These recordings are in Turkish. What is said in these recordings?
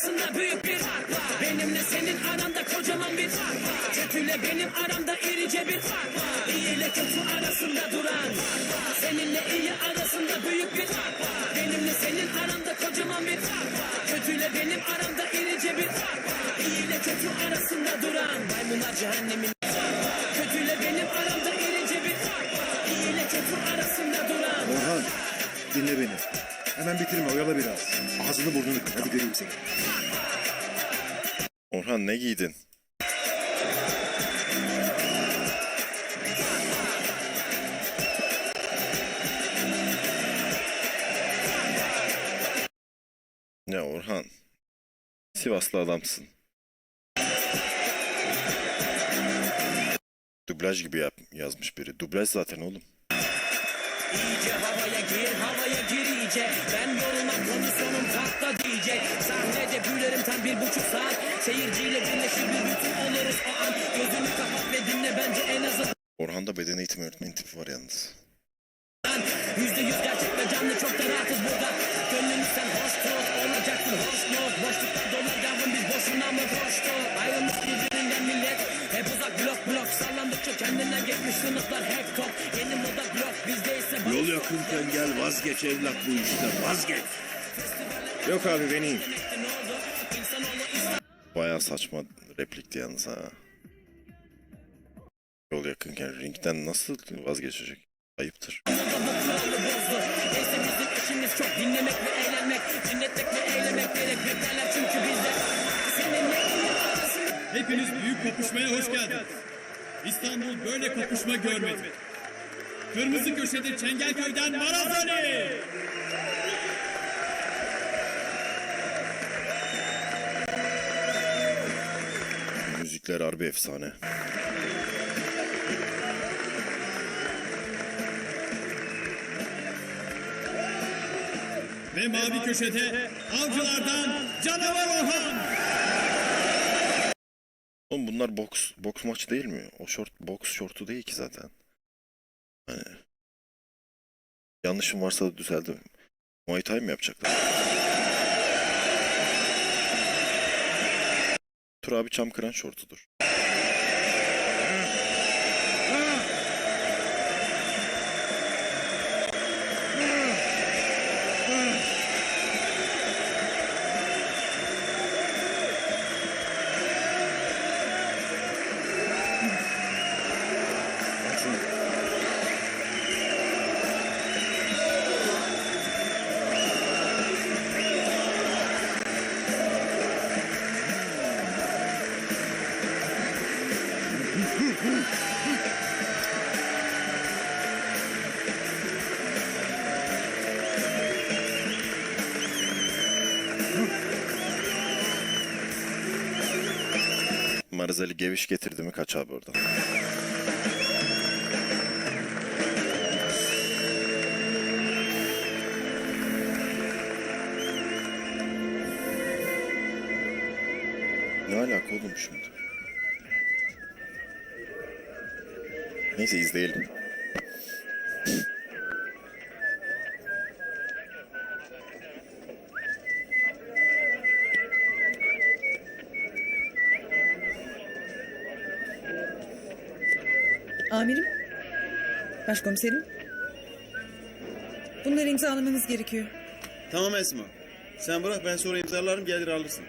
arasında büyük bir fark var. Benimle senin aranda kocaman bir fark var. Kötüyle benim aramda irice bir fark var. İyi ile kötü arasında duran Seninle iyi arasında büyük bir fark var. Benimle senin aranda kocaman bir fark var. Kötüyle benim aramda irice bir fark var. İyi ile kötü arasında duran Maymunlar cehennemin bitirme oyala biraz. Ağzını burnunu kır hadi göreyim seni. Orhan ne giydin? Ya Orhan. Sivaslı adamsın. Dublaj gibi yap, yazmış biri. Dublaj zaten oğlum. İyice havaya gir havaya gir iyice. Ben yorulmam kondisyonum tahta diyecek Sahnede büyülerim tam bir buçuk saat. Seyirciyle birleşir bir bütün oluruz o an. Gözünü kapat ve dinle bence en azından. Orhan'da beden eğitimi öğretmeni tipi var yalnız. Yüzde yüz gerçek ve canlı çok da rahatız burada. Gönlünü sen hoş tut olacaksın hoş not Boşlukta dolu yavrum biz boşuna mı koştuk Ayrılmış birbirinden millet Hep uzak blok blok Sallandıkça kendinden geçmiş sınıflar hep top Yeni moda blok bizde ise Yol yakınken gel vazgeç evlat bu işten vazgeç. Yok abi ben iyiyim. Baya saçma replikti yalnız ha. Yol yakınken ringden nasıl vazgeçecek? Ayıptır. Neyse bizim işimiz çok dinlemek ve eğlenmek Dinletmek ve eylemek gerek beklerler çünkü bizde Hepiniz büyük kapışmaya hoş geldiniz. İstanbul böyle kapışma görmedi. Kırmızı köşede Çengelköy'den Maraz Ali. Müzikler harbi efsane. Ve mavi köşede Avcılardan Canavar Orhan. Oğlum bunlar boks boks maçı değil mi? O short boks şortu değil ki zaten. Hani yanlışım varsa da düzeldim. Muay Thai mi yapacaklar? Tur abi çam kıran şortudur. Marzeli geviş getirdi mi kaç abi oradan. Ne alaka oğlum şimdi? Neyse izleyelim. Başkomiserim. Bunları imzalamanız gerekiyor. Tamam Esma. Sen bırak ben sonra imzalarım gelir alırsın.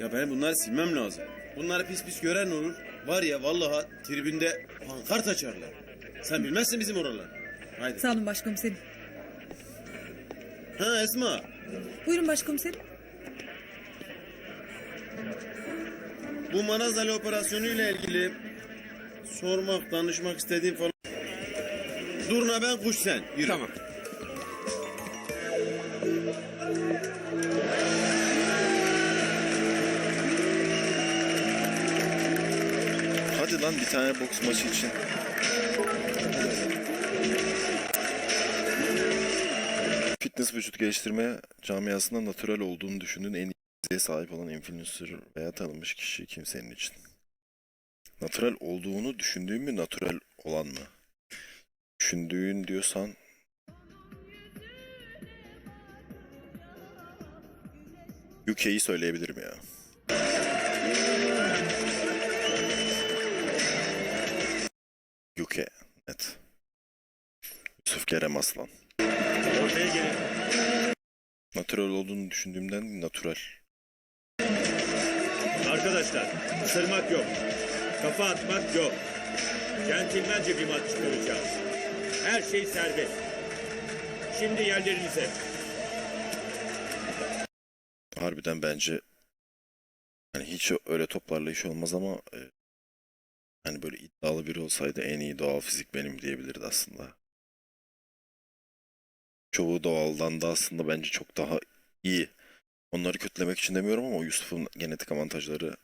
Ya ben bunları silmem lazım. Bunları pis pis gören olur. Var ya vallahi tribünde pankart açarlar. Sen bilmezsin bizim oralar. Haydi. Sağ olun başkomiserim. Ha Esma. Buyurun başkomiserim. Bu Manazali operasyonuyla ilgili sormak, danışmak istediğim falan. Durna ben kuş sen. Yürü. Tamam. Hadi lan bir tane boks maçı için. Fitness vücut geliştirme camiasında natürel olduğunu düşündüğün en iyi sahip olan influencer veya tanınmış kişi kim senin için? Natürel olduğunu düşündüğün mü, natürel olan mı? düşündüğün diyorsan UK'yi söyleyebilirim ya. UK, net. Yusuf Kerem Aslan. Natural olduğunu düşündüğümden natural. Arkadaşlar, ısırmak yok. Kafa atmak yok. Centilmence bir maç çıkaracağız. Her şey serbest. Şimdi yerlerinize. Harbiden bence hani hiç öyle toplarla iş olmaz ama e, hani böyle iddialı biri olsaydı en iyi doğal fizik benim diyebilirdi aslında. Çoğu doğaldan da aslında bence çok daha iyi. Onları kötülemek için demiyorum ama Yusuf'un genetik avantajları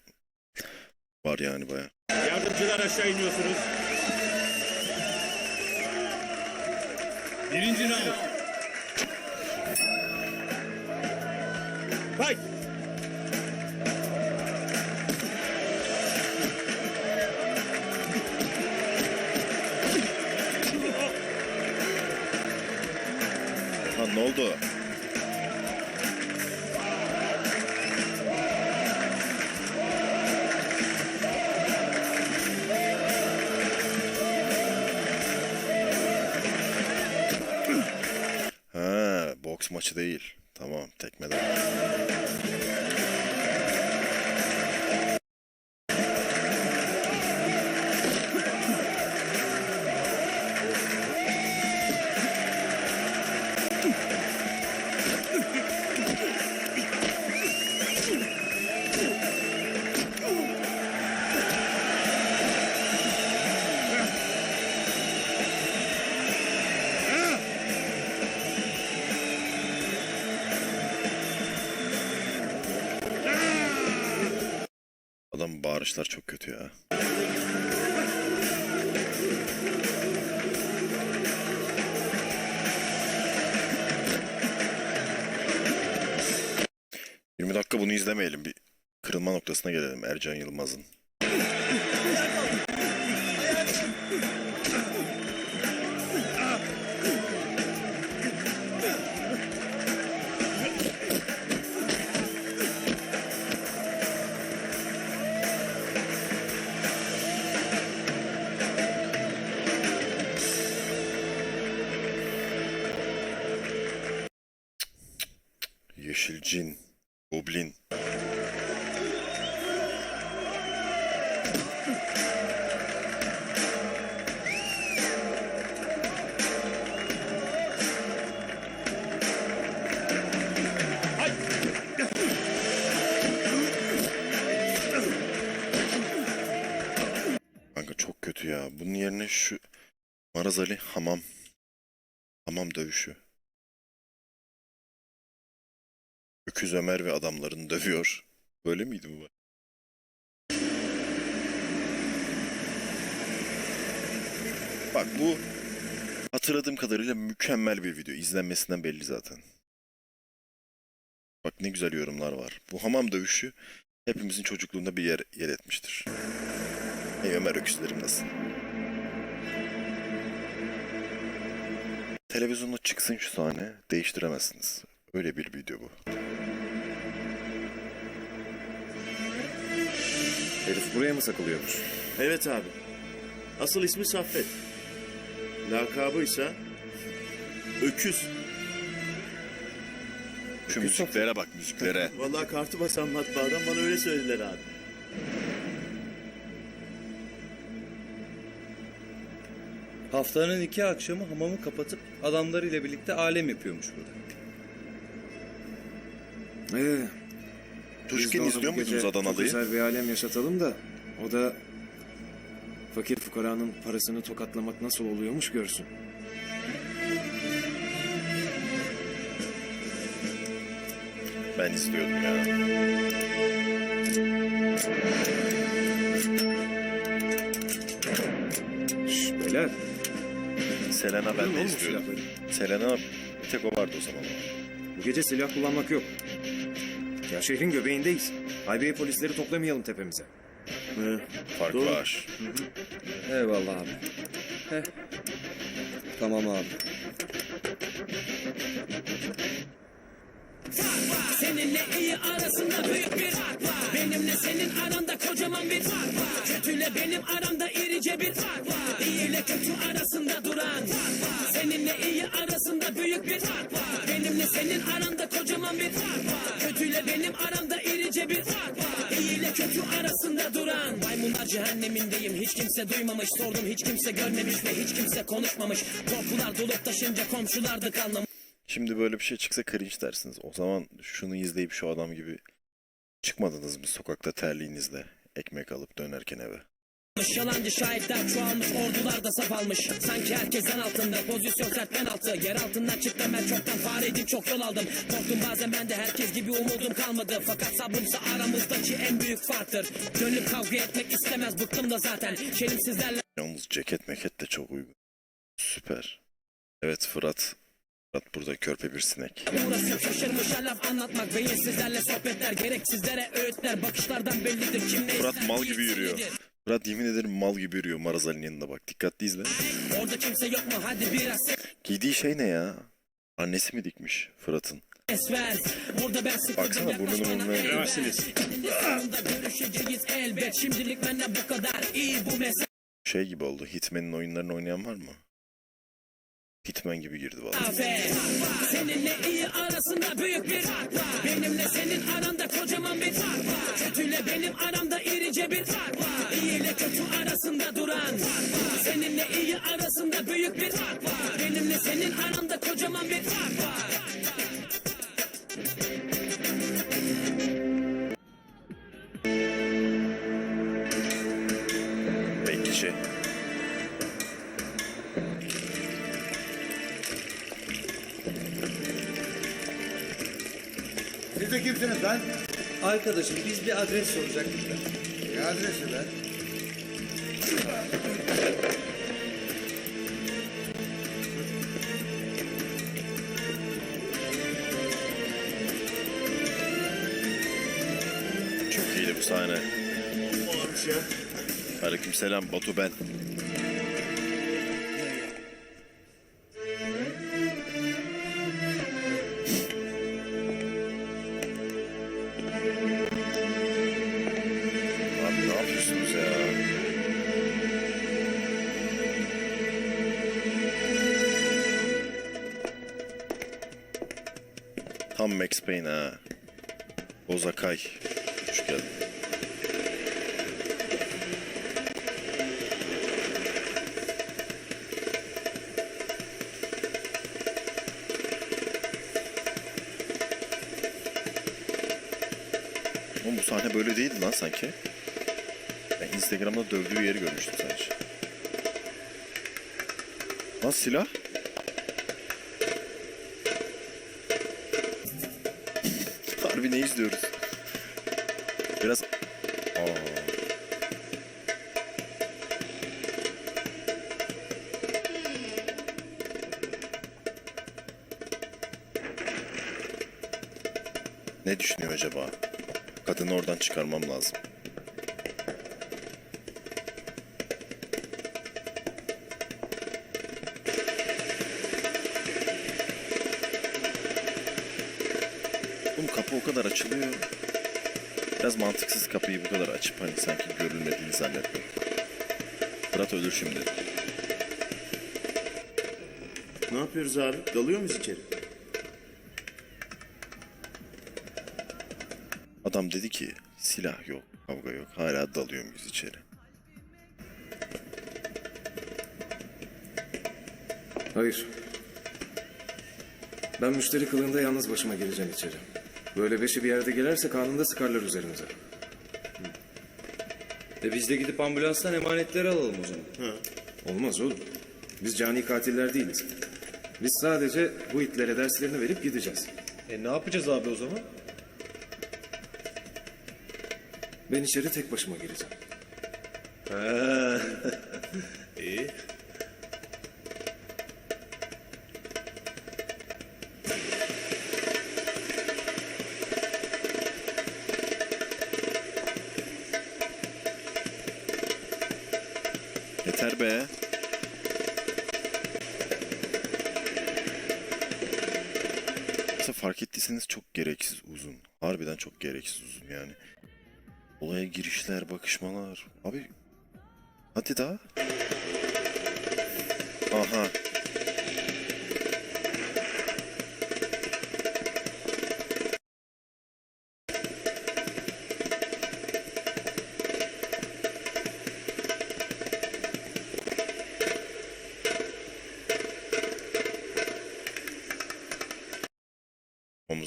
var yani baya. Yardımcılar aşağı iniyorsunuz. Birinci round. Fight! Ha ne oldu? Maçı değil. Tamam, tekmeden. Bağırışlar çok kötü ya. ...20 dakika bunu izlemeyelim. Bir kırılma noktasına gelelim Ercan Yılmaz'ın. Yeşil cin, goblin. Kanka çok kötü ya. Bunun yerine şu Maraz Ali hamam dövüşü. Öküz Ömer ve adamlarını dövüyor. Böyle miydi bu? Bak bu hatırladığım kadarıyla mükemmel bir video. İzlenmesinden belli zaten. Bak ne güzel yorumlar var. Bu hamam dövüşü hepimizin çocukluğunda bir yer, yer etmiştir. Hey Ömer öküzlerim nasıl? Televizyonda çıksın şu sahne değiştiremezsiniz. Öyle bir video bu. Herif buraya mı sakılıyormuş? Evet abi. Asıl ismi Saffet. Lakabıysa Öküz. Şu müziklere bak müziklere. Vallahi kartı basan matbaadan bana öyle söylediler abi. Haftanın iki akşamı hamamı kapatıp adamlarıyla birlikte alem yapıyormuş burada. Ee, Bu gece muydunuz Adanalı'yı? güzel bir alem yaşatalım da o da fakir fukaranın parasını tokatlamak nasıl oluyormuş görsün. Ben izliyordum ya. Şş beyler. Selena ben de silahları. Selena bir tek o vardı o zaman. Bu gece silah kullanmak yok. Ya şehrin göbeğindeyiz. Haybiye polisleri toplamayalım tepemize. Fark Doğru. var. Eyvallah abi. Heh. Tamam abi. Seninle iyi arasında büyük bir fark var. Benimle senin aranda kocaman bir fark var. Kötüyle benim aramda irice bir fark var. İyi ile kötü arasında duran fark var. Seninle iyi arasında büyük bir fark var. Benimle senin aranda kocaman bir fark var. Kötüyle benim aramda irice bir fark var. İyi ile kötü arasında duran Maymunlar cehennemindeyim hiç kimse duymamış Sordum hiç kimse görmemiş ve hiç kimse konuşmamış Korkular dolup taşınca komşular da kalmamış Şimdi böyle bir şey çıksa cringe dersiniz. O zaman şunu izleyip şu adam gibi çıkmadınız mı sokakta terliğinizle ekmek alıp dönerken eve? Yalancı şahitler çoğalmış ordular da saf almış Sanki herkesten altında pozisyon sert penaltı Yer altından çıktım ben çoktan fareydim çok yol aldım Korktum bazen ben de herkes gibi umudum kalmadı Fakat sabrımsa aramızdaki en büyük farktır Dönüp kavga etmek istemez bıktım da zaten Şerimsizlerle Yalnız ceket meket de çok uygun. Süper. Evet Fırat. Fırat burada körpe bir sinek. Uğraşıp şaşırmış laf anlatmak Beyinsizlerle sohbetler gereksizlere öğütler Bakışlardan bellidir kim ne Fırat ister, mal gibi yürüyor. Fırat yemin ederim mal gibi yürüyor Marazali'nin yanında bak. Dikkatli izle. Orada kimse yok mu hadi biraz Giydiği şey ne ya? Annesi mi dikmiş Fırat'ın? ses ver Burada ben sıkıldım Baksana burnunu burnuna. Sonunda görüşeceğiz elbet Şimdilik benden bu kadar iyi bu mesele Şey gibi oldu. Hitman'in oyunlarını oynayan var mı? Hitman gibi girdi vallahi. Seninle iyi arasında büyük bir fark var. Benimle senin aranda kocaman bir fark var. Kötüyle benim aramda irice bir fark var. İyi ile kötü arasında duran Seninle iyi arasında büyük bir fark var. Benimle senin aranda kocaman bir fark var. Bekçi. De kimsiniz lan? Arkadaşım biz bir adres soracaktık da. Ne adresi lan? Çok iyiydi bu sahne. Aleykümselam Batu ben. Payne ha. Ozakay. Hoş geldin. Oğlum bu sahne böyle değildi lan sanki. Ben Instagram'da dövdüğü yeri görmüştüm sadece. Lan silah? Harbi ne izliyoruz? Biraz... Aa. Ne düşünüyor acaba? Kadını oradan çıkarmam lazım. Kadar açılıyor. Biraz mantıksız kapıyı bu kadar açıp hani sanki görülmediğini zannetmek. Fırat ölür şimdi. Ne yapıyoruz abi? Dalıyor muyuz içeri? Adam dedi ki silah yok, kavga yok. Hala dalıyor muyuz içeri? Hayır. Ben müşteri kılığında yalnız başıma geleceğim içeri. Böyle beşi bir yerde gelirse kanında sıkarlar üzerimize. E biz de gidip ambulanstan emanetleri alalım o zaman. Olmaz oğlum. Biz cani katiller değiliz. Biz sadece bu itlere derslerini verip gideceğiz. E ne yapacağız abi o zaman? Ben içeri tek başıma gireceğim. İyi. Gereksiz uzun yani. Olaya girişler, bakışmalar. Abi hadi daha. Aha.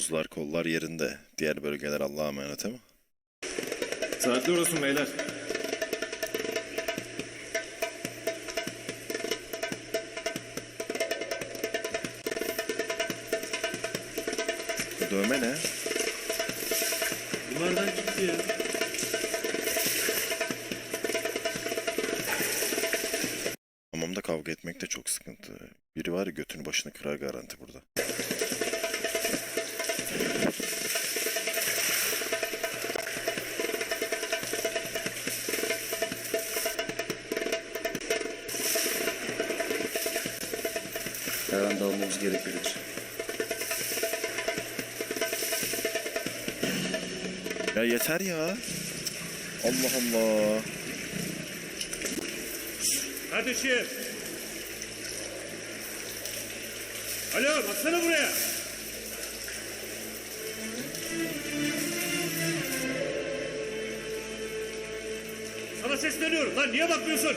Omuzlar, kollar yerinde. Diğer bölgeler Allah'a emanet ama. Saatli orası beyler. Bu dövme ne? Bunlardan gitti ya. Hamamda kavga etmek de çok sıkıntı. Biri var ya götünü başını kırar garanti burada. Gerekebilir. Ya yeter ya. Allah Allah. Hadi şef. Alo baksana buraya. Sana sesleniyorum lan niye bakmıyorsun?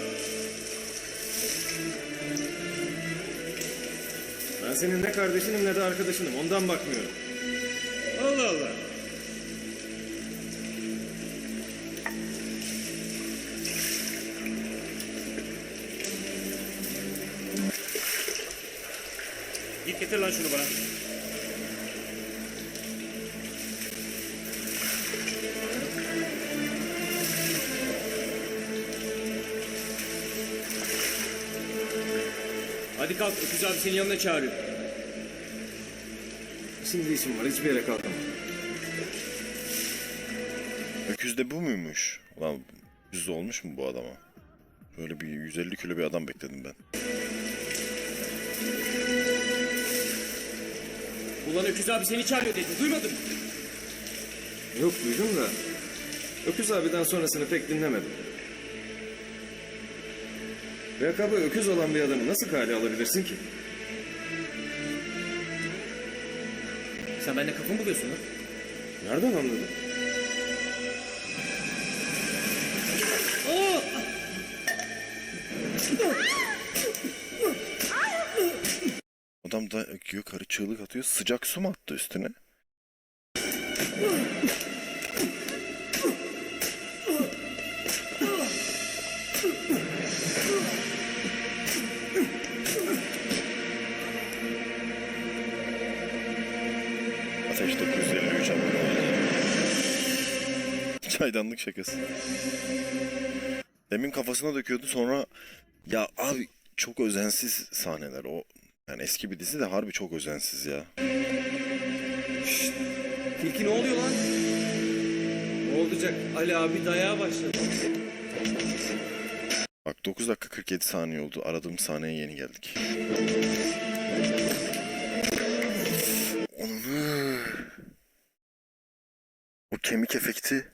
Ben senin ne kardeşinim ne de arkadaşınım. Ondan bakmıyorum. Allah Allah. Git getir lan şunu bana. Kalk Öküz abi senin yanına çağırıyor. Şimdi işim var. Hiçbir yere kalkamam. Öküz de bu muymuş? Ulan yüzde olmuş mu bu adama? Böyle bir 150 kilo bir adam bekledim ben. Ulan Öküz abi seni çağırıyor dedi duymadın mı? Yok duydum da. Öküz abiden sonrasını pek dinlemedim. Lakabı öküz olan bir adamı nasıl kale alabilirsin ki? Sen benimle kafa mı buluyorsun lan? Nereden anladın? Adam da yukarı çığlık atıyor. Sıcak su mu attı üstüne? Çaydanlık şakası. Demin kafasına döküyordu sonra ya abi çok özensiz sahneler o. Yani eski bir dizi de harbi çok özensiz ya. Tilki ne oluyor lan? Ne olacak? Ali abi dayağa başladı. Bak 9 dakika 47 saniye oldu. Aradığım sahneye yeni geldik. Kemik efekti.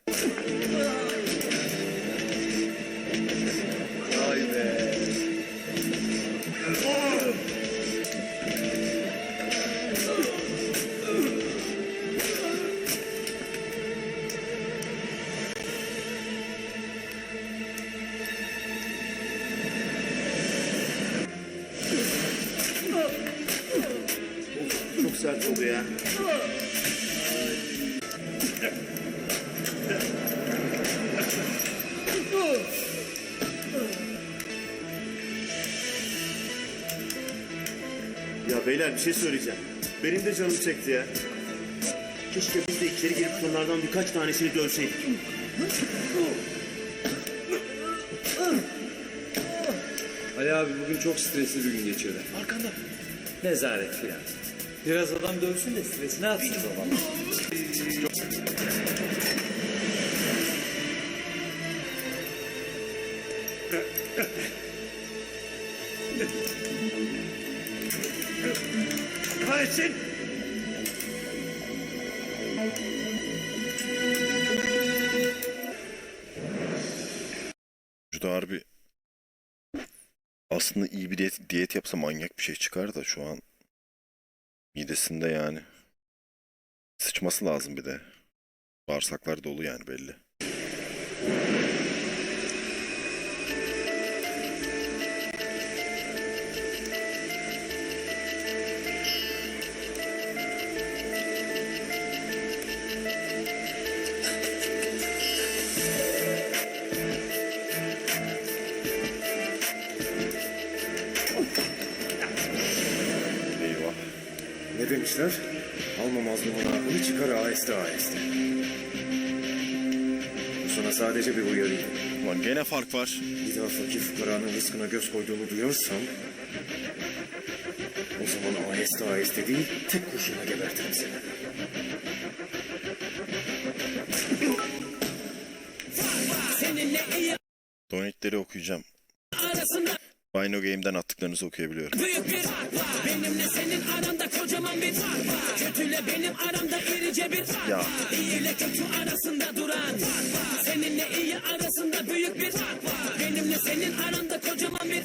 Çok sert oldu ya. Ya beyler bir şey söyleyeceğim. Benim de canım çekti ya. Keşke biz de içeri girip şunlardan birkaç tanesini dövseydik. Ali abi bugün çok stresli bir gün geçirdi. Arkanda. Nezaret filan. Biraz adam dövsün de stresini atsın versin. Şurada harbi aslında iyi bir diyet, diyet yapsa manyak bir şey çıkar da şu an midesinde yani. Sıçması lazım bir de. Bağırsaklar dolu yani belli. Ne demişler? Alma mazlumun aklını çıkar aheste aheste. Bu sana sadece bir uyarıydı. Ulan gene fark var. Bir daha fakir fukaranın rızkına göz koyduğunu duyarsam... ...o zaman aheste aheste değil, tek kurşunla gebertirim seni. Donate'leri okuyacağım. arasında Bino Game'den attıklarınızı okuyabiliyorum. büyük bir fark var. Benimle senin aranda kocaman bir fark var. Kötüyle benim aramda irice bir fark Ya. var. İyi ile kötü arasında duran fark var. Seninle iyi arasında büyük bir fark var. Benimle senin aranda kocaman bir